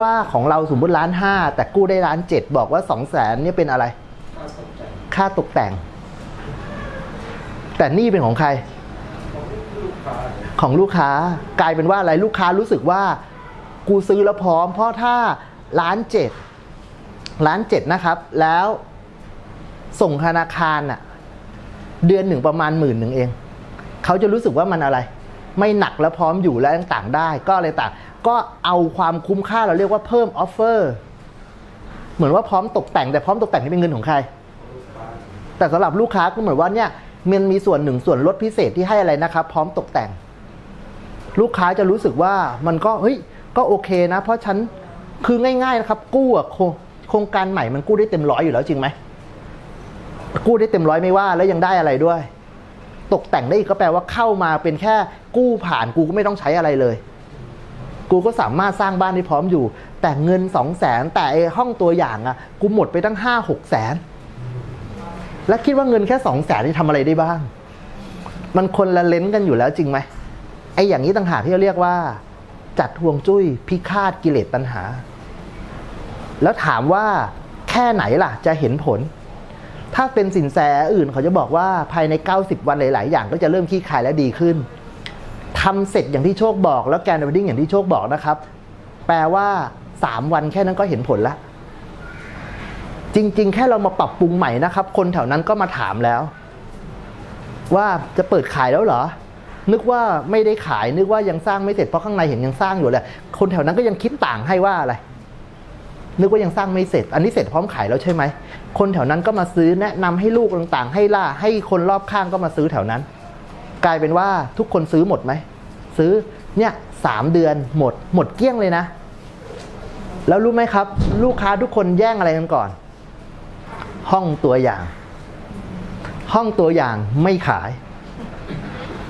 ว่าของเราสมมติล้านห้าแต่กู้ได้ล้านเจ็ดบอกว่าสองแสนเนี่ยเป็นอะไร ค่าตกแต่ง แต่นี่เป็นของใคร ของลูกค้ากลายเป็นว่าอะไรลูกค้ารู้สึกว่า กูซื้อแล้วพร้อม เพราะถ้าล้านเจ็ดล้านเจ็ดนะครับ แล้วส่งธนาคารอะเดือนหนึ่งประมาณหมื่นหนึ่งเอง เขาจะรู้สึกว่ามันอะไร ไม่หนักแล้วพร้อมอยู่และต่างๆ ได้ ก็อะไรต่าง ก็เอาความคุ้มค่าเราเรียกว่าเพิ่มออฟเฟอร์เหมือนว่าพร้อมตกแต่งแต่พร้อมตกแต่งนี่เป็นเงินของใคร แต่สำหรับลูกค้าก็เหมือนว่าเนี่ยมันมีส่วนหนึ่งส่วนลดพิเศษที่ให้อะไรนะครับ พร้อมตกแต่ง ลูกค้าจะรู้สึกว่ามันก็เฮ้ยก็โอเคนะ เพราะฉันคือง่ายๆนะครับกู้อะโคงโครงการใหม่มันกู้ได้เต็มร้อยอยู่แล้วจริงไหมกู้ได้เต็มร้อยไม่ว่าแล้วยังได้อะไรด้วย ตกแต่งได้อีกก็แปลว่าเข้ามาเป็นแค่กู้ผ่านกูก็ไม่ต้องใช้อะไรเลย กูก็สามารถสร้างบ้านได้พร้อมอยู่ แต่เงินสองแสนแต่ไอห้องตัวอย่างอะกูหมดไปตั้งห้าหกแสนแล้วคิดว่าเงินแค่สองแสนนี่ทำอะไรได้บ้าง มันคนละเลนกันอยู่แล้วจริงไหมไอ้อย่างนี้ต่างหากที่เราเรียกว่า จัดห่วงจุ้ยพิฆาตกิเลสตัณหา แล้วถามว่าแค่ไหนล่ะจะเห็นผล ถ้าเป็นสินแสอื่นเขาจะบอกว่าภายใน 90 วันหลาย ๆ อย่างก็จะเริ่มขี้ขายและดีขึ้นทำเสร็จอย่างที่โชคบอก แล้วแกนวดดิ้งอย่างที่โชคบอกนะครับ แปลว่า 3 วันแค่นั้นก็เห็นผลละ จริง ๆ แค่เรามาปรับปรุงใหม่นะครับ คนแถวนั้นก็มาถามแล้ว ว่าจะเปิดขายแล้วเหรอ นึกว่าไม่ได้ขายนึกว่ายังสร้างไม่เสร็จเพราะข้างในเห็นยังสร้างอยู่เลยคนแถวนั้นก็ยังคิดต่างให้ว่าอะไร นึกว่ายังสร้างไม่เสร็จ อันนี้เสร็จพร้อมขายแล้วใช่ไหม คนแถวนั้นก็มาซื้อแนะนำให้ลูกต่างๆ ให้ล่าให้คนรอบข้างก็มาซื้อแถวนั้น กลายเป็นว่าทุกคนซื้อหมดไหม ซื้อเนี่ยสามเดือนหมด หมดเกลี้ยงเลยนะ แล้วรู้ไหมครับ ลูกค้าทุกคนแย่งอะไรกันก่อน ห้องตัวอย่าง ห้องตัวอย่างไม่ขาย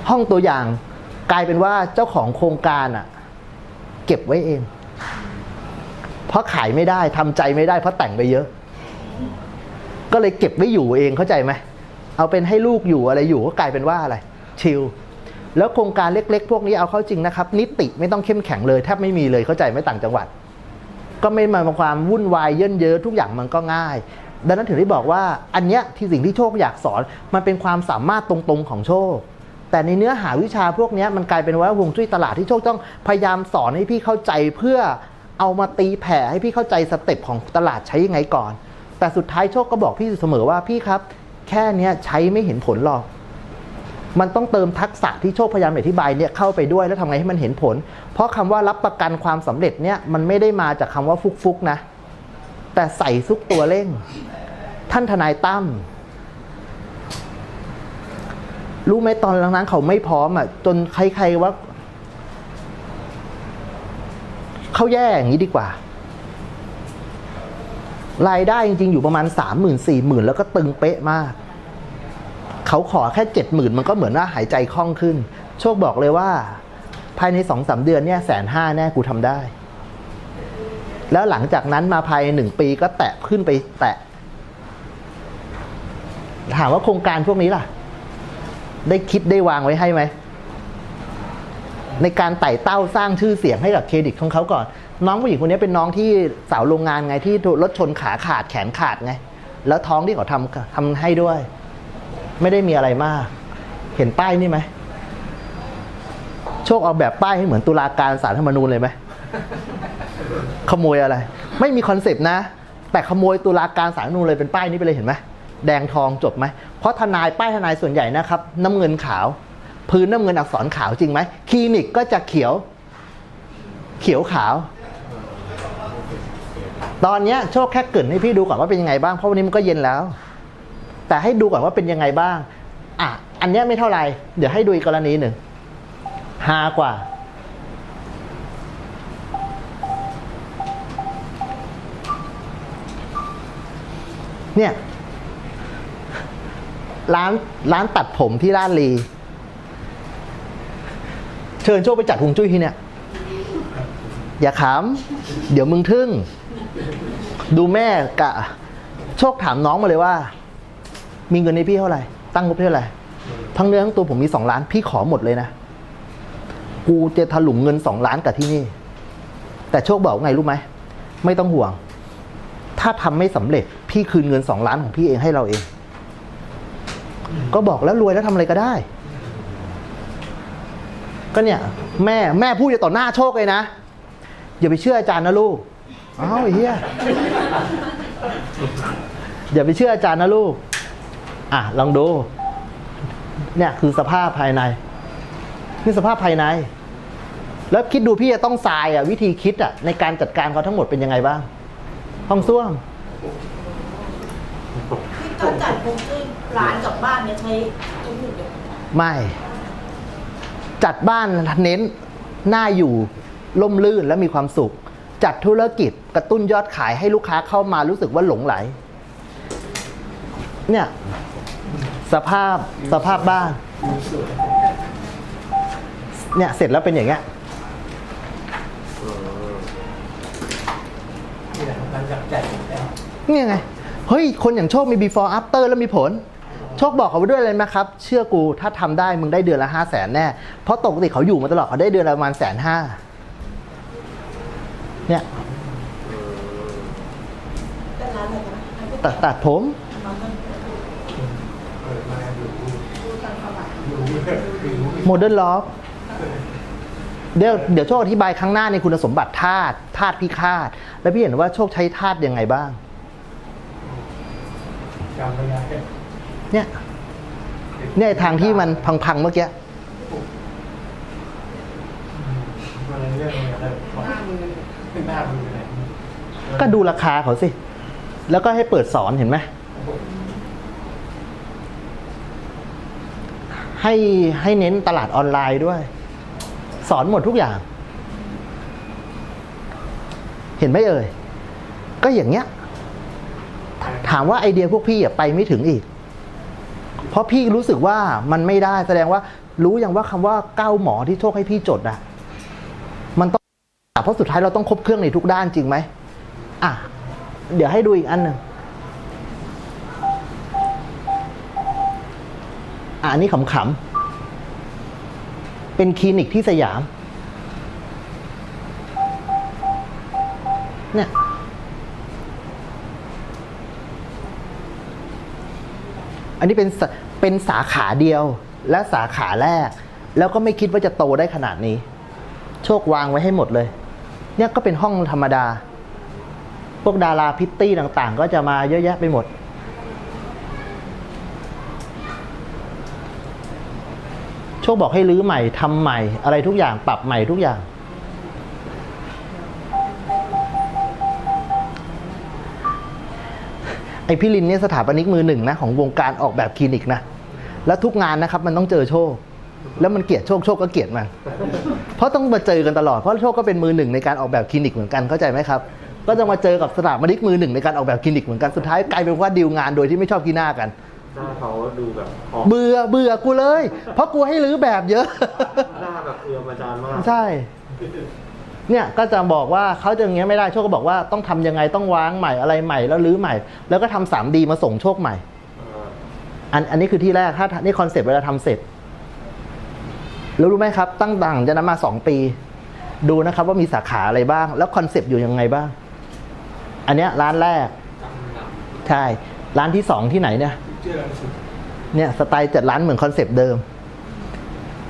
ห้องตัวอย่างกลายเป็นว่าเจ้าของโครงการอะเก็บไว้เอง เพราะขายไม่ได้ทำใจไม่ได้เพราะแต่งไปเยอะ ก็เลยเก็บไว้อยู่เองเข้าใจไหมเอาเป็นให้ลูกอยู่อะไรอยู่ก็กลายเป็นว่าอะไร ชิลแล้วโครงการเล็กๆ พวกนี้เอาเข้าจริงนะครับ นิติไม่ต้องเข้มแข็งเลยแทบไม่มีเลยเข้าใจไม่ต่างจังหวัด ก็ไม่มาความวุ่นวายเยินเยอะทุกอย่างมันก็ง่าย ดังนั้นถึงได้บอกว่าอันเนี้ยที่สิ่งที่โชคอยากสอนมันเป็นความสามารถตรงๆของโชค แต่ในเนื้อหาวิชาพวกนี้มันกลายเป็นว่า วงจุ้ยตลาดที่โชคต้องพยายามสอนให้พี่เข้าใจเพื่อ เอามาตีแผ่ให้พี่เข้าใจสเต็ปของตลาดใช้ยังไงก่อน แต่สุดท้ายโชคก็บอกพี่เสมอว่าพี่ครับ แค่เนี้ยใช้ไม่เห็นผลหรอก มันต้องเติมทักษะที่โชคพยายามอธิบายเนี่ยเข้าไปด้วยแล้วทำไงให้มันเห็นผล เพราะคำว่ารับประกันความสำเร็จเนี่ยมันไม่ได้มาจากคำว่าฟุกๆนะ แต่ใส่ซุกตัวเร่ง ท่านทนายตั้มรู้ไหมตอนนั้นเขาไม่พร้อมอะจนใครๆว่า เขาแย่อย่างนี้ดีกว่า รายได้จริง ๆ อยู่ประมาณสามหมื่นสี่หมื่นแล้วก็ตึงเป๊ะมาก เขาขอแค่เจ็ดหมื่นมันก็เหมือนว่าหายใจคล่องขึ้น โชคบอกเลยว่า ภายในสองสามเดือนเนี่ยแสนห้าแน่กูทำได้ แล้วหลังจากนั้นมาภายในหนึ่งปีก็แตะขึ้นไปแตะ ถามว่าโครงการพวกนี้ล่ะ ได้คิดได้วางไว้ให้ไหม ในการไต่เต้าสร้างชื่อเสียงให้กับเครดิตของเขาก่อน น้องผู้หญิงคนนี้เป็นน้องที่สาวโรงงานไงที่รถชนขาขาดแขนขาดไง แล้วท้องที่เขาทำทำให้ด้วย ไม่ได้มีอะไรมาก เห็นป้ายนี่ไหมโชคเอาแบบป้ายให้เหมือนตุลาการสารธรรมนูญเลยไหมขโมยอะไร ไม่มีคอนเซปต์นะ แต่ขโมยตุลาการสารธรรมนูญเลยเป็นป้ายนี้ไปเลยเห็นไหมแดงทองจบไหมเพราะทนายป้ายทนายส่วนใหญ่นะครับ น้ำเงินขาว พื้นน้ำเงินอักษรขาวจริงไหมคลินิกก็จะเขียว เขียวขาว ตอนนี้โชคแค่เกินให้พี่ดูก่อนว่าเป็นยังไงบ้างเพราะวันนี้มันก็เย็นแล้ว แต่ให้ดูก่อนว่าเป็นยังไงบ้างอะอันนี้ไม่เท่าไหร่เดี๋ยวให้ดูอีกกรณีหนึ่งฮากว่าเนี่ยร้านร้านตัดผมที่ร้านลี เชิญโชคไปจัดฮวงจุ้ยที่เนี่ย อย่าขำเดี๋ยวมึงทึ่ง ดูแม่กะ โชคถามน้องมาเลยว่า มีเงินในพี่เท่าไหร่ ตั้งงบเท่าไหร่ ทั้งเนื้อทั้งตัวผมมีสองล้าน พี่ขอหมดเลยนะ กูจะถลุงเงินสองล้านกับที่นี่ แต่โชคบอกว่าไงรู้ไหม ไม่ต้องห่วง ถ้าทำไม่สำเร็จ พี่คืนเงินสองล้านของพี่เองให้เราเอง ก็บอกแล้วรวยแล้วทำอะไรก็ได้ ก็เนี่ยแม่แม่พูดอยู่ต่อหน้าโชคเลยนะ อย่าไปเชื่ออาจารย์นะลูกอ้าวไอ้เฮียอย่าไปเชื่ออาจารย์นะลูก อะลองดู เนี่ยคือสภาพภายใน นี่สภาพภายใน แล้วคิดดูพี่จะต้องทรายอะวิธีคิดอะในการจัดการเขาทั้งหมดเป็นยังไงบ้าง ห้องส้วมที่เขาจัดฮวงจุ้ยร้านกับบ้านเนี่ยใช้เทคนิคเดียวกันไม่ จัดบ้านเน้นน่าอยู่ล่มลื่นและมีความสุข จัดธุรกิจกระตุ้นยอดขายให้ลูกค้าเข้ามารู้สึกว่าหลงไหล เนี่ย สภาพสภาพบ้าน เนี่ยเสร็จแล้วเป็นอย่างเงี้ยนี่แหละหลังจากจัดแล้วนี่ไง เฮ้ย คนอย่างโชคมี before after แล้วมีผล โชคบอกเขาไว้ด้วยเลยนะครับ เชื่อกูถ้าทำได้มึงได้เดือนละห้าแสนแน่ เพราะปกติเขาอยู่มาตลอดเขาได้เดือนละประมาณแสนห้าเนี่ยตัดตัดผมโมเดิร์นล็อฟเดี๋ยวเดี๋ยวโชคอธิบายครั้งหน้าในคุณสมบัติธาตุธาตุพิฆาต แล้วพี่เห็นว่าโชคใช้ธาตุยังไงบ้างจำไม่ได้ เนี่ย เนี่ยทางที่มันพังๆเมื่อกี้ก็ดูราคาเขาสิ แล้วก็ให้เปิดสอนเห็นไหม ให้ให้เน้นตลาดออนไลน์ด้วย สอนหมดทุกอย่าง เห็นไหมเอ่ย ก็อย่างเงี้ย ถามว่าไอเดียพวกพี่ไปไม่ถึงอีก เพราะพี่รู้สึกว่ามันไม่ได้แสดงว่ารู้อย่างว่าคำว่าเก้าหมอที่โชคให้พี่จดอะมันต้องเพราะสุดท้ายเราต้องครบเครื่องในทุกด้านจริงไหมอะ เดี๋ยวให้ดูอีกอันหนึ่งอันนี้ขำๆ เป็นคลินิกที่สยาม เนี่ย อันนี้เป็นเป็นสาขาเดียวและสาขาแรก แล้วก็ไม่คิดว่าจะโตได้ขนาดนี้ โชควางไว้ให้หมดเลย เนี่ยก็เป็นห้องธรรมดา พวกดาราพิตตี้ต่างๆ ก็จะมาเยอะแยะไปหมด โชคบอกให้รื้อใหม่ทำใหม่อะไรทุกอย่างปรับใหม่ทุกอย่าง ไอพี่ลินเนี่ยสถาปนิกมือหนึ่งนะของวงการออกแบบคลินิกนะ แล้วทุกงานนะครับมันต้องเจอโชค แล้วมันเกลียดโชคโชคก็เกลียดมัน เพราะต้องมาเจอกันตลอด เพราะโชคก็เป็นมือหนึ่งในการออกแบบคลินิกเหมือนกันเข้าใจไหมครับ ก็จะมาเจอกับสถาปนิกมือหนึ่งในการออกแบบคลินิกเหมือนกัน สุดท้ายกลายเป็นว่าดีลงานโดยที่ไม่ชอบกีหน้ากันหน้าเขาดูแบบออกเบื่อเบื่อกูเลย เพราะกูให้รื้อแบบเยอะ หน้าแบบเอือมอาจารย์มาก ใช่ เนี่ยก็จะบอกว่าเขาจะอย่างเงี้ยไม่ได้โชคก็บอกว่าต้องทำยังไงต้องวางใหม่อะไรใหม่แล้วรื้อใหม่ แล้วก็ทำสามดีมาส่งโชคใหม่อันอันนี้คือที่แรกถ้านี่คอนเซปต์เวลาทำเสร็จแล้วรู้ไหมครับ ตั้งต่างจะนั้นมาสองปี ดูนะครับว่ามีสาขาอะไรบ้าง แล้วคอนเซปต์อยู่ยังไงบ้าง อันเนี้ยร้านแรก ใช่ ร้านที่สองที่ไหนเนี่ยเชื่อสุดเนี่ยสไตล์จัดร้านเหมือนคอนเซปต์เดิม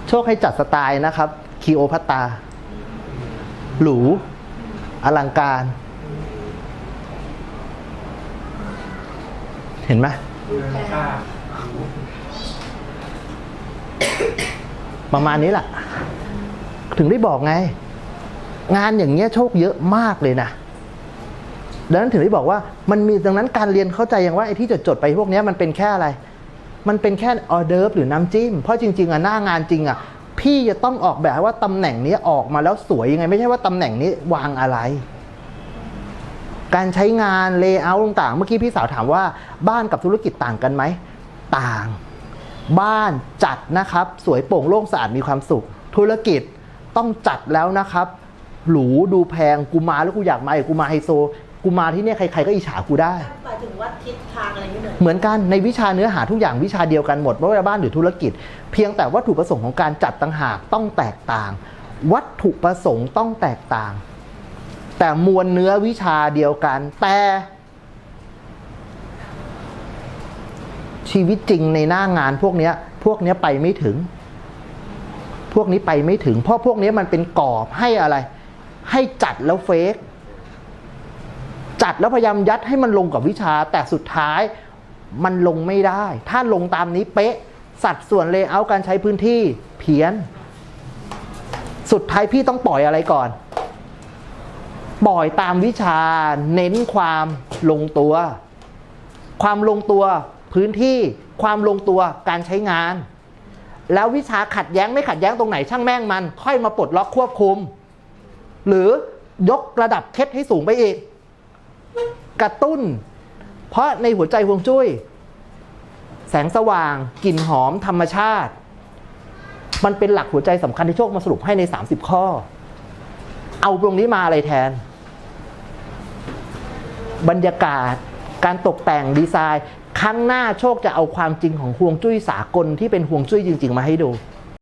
โชคให้จัดสไตล์นะครับคีโอพัตตา หรู อลังการ เห็นไหมประมาณนี้แหละ ถึงได้บอกไง งานอย่างเงี้ยโชคเยอะมากเลยนะดังนั้นถึงได้บอกว่ามันมีดังนั้นการเรียนเข้าใจอย่างว่าไอ้ที่จดจดไปพวกนี้มันเป็นแค่อะไร มันเป็นแค่ออเดิร์ฟหรือน้ำจิ้ม เพราะจริงๆอะหน้างานจริงอะ พี่จะต้องออกแบบว่าตำแหน่งนี้ออกมาแล้วสวยยังไง ไม่ใช่ว่าตำแหน่งนี้วางอะไร การใช้งานเลเยอร์ต่างๆ เมื่อกี้พี่สาวถามว่าบ้านกับธุรกิจต่างกันไหม ต่าง บ้านจัดนะครับ สวยโปร่งโล่งสะอาดมีความสุข ธุรกิจต้องจัดแล้วนะครับ หรูดูแพงกูมาแล้วกูอยากมาอีกกูมาไฮโซ กูมาที่เนี่ยใครๆก็อิจฉากูได้ ถึงว่าทิศทางอะไรเหมือนเหมือนกันในวิชาเนื้อหาทุกอย่างวิชาเดียวกันหมดไม่ว่าจะบ้านหรือธุรกิจ เพียงแต่วัตถุประสงค์ของการจัดต่างหากต้องแตกต่าง วัตถุประสงค์ต้องแตกต่าง แต่มวลเนื้อวิชาเดียวกัน แต่ชีวิตจริงในหน้างานพวกนี้พวกนี้ไปไม่ถึง พวกนี้ไปไม่ถึง เพราะพวกนี้มันเป็นกรอบให้อะไร ให้จัดแล้วเฟก จัดแล้วพยายามยัดให้มันลงกับวิชา แต่สุดท้ายมันลงไม่ได้ ถ้าลงตามนี้เป๊ะ สัดส่วนเลเยอร์การใช้พื้นที่เพี้ยน สุดท้ายพี่ต้องปล่อยอะไรก่อน ปล่อยตามวิชา เน้นความลงตัว ความลงตัวพื้นที่ความลงตัวการใช้งาน แล้ววิชาขัดแย้งไม่ขัดแย้งตรงไหนช่างแม่งมัน ค่อยมาปลดล็อกควบคุม หรือยกระดับเคล็ดให้สูงไปอีก กระตุ้น เพราะในหัวใจฮวงจุ้ย แสงสว่างกลิ่นหอมธรรมชาติ มันเป็นหลักหัวใจสำคัญที่โชคมาสรุปให้ใน 30 ข้อ เอาตรงนี้มาอะไรแทน บรรยากาศการตกแต่งดีไซน์ ครั้งหน้าโชคจะเอาความจริงของฮวงจุ้ยสากลที่เป็นฮวงจุ้ยจริง ๆ มาให้ดู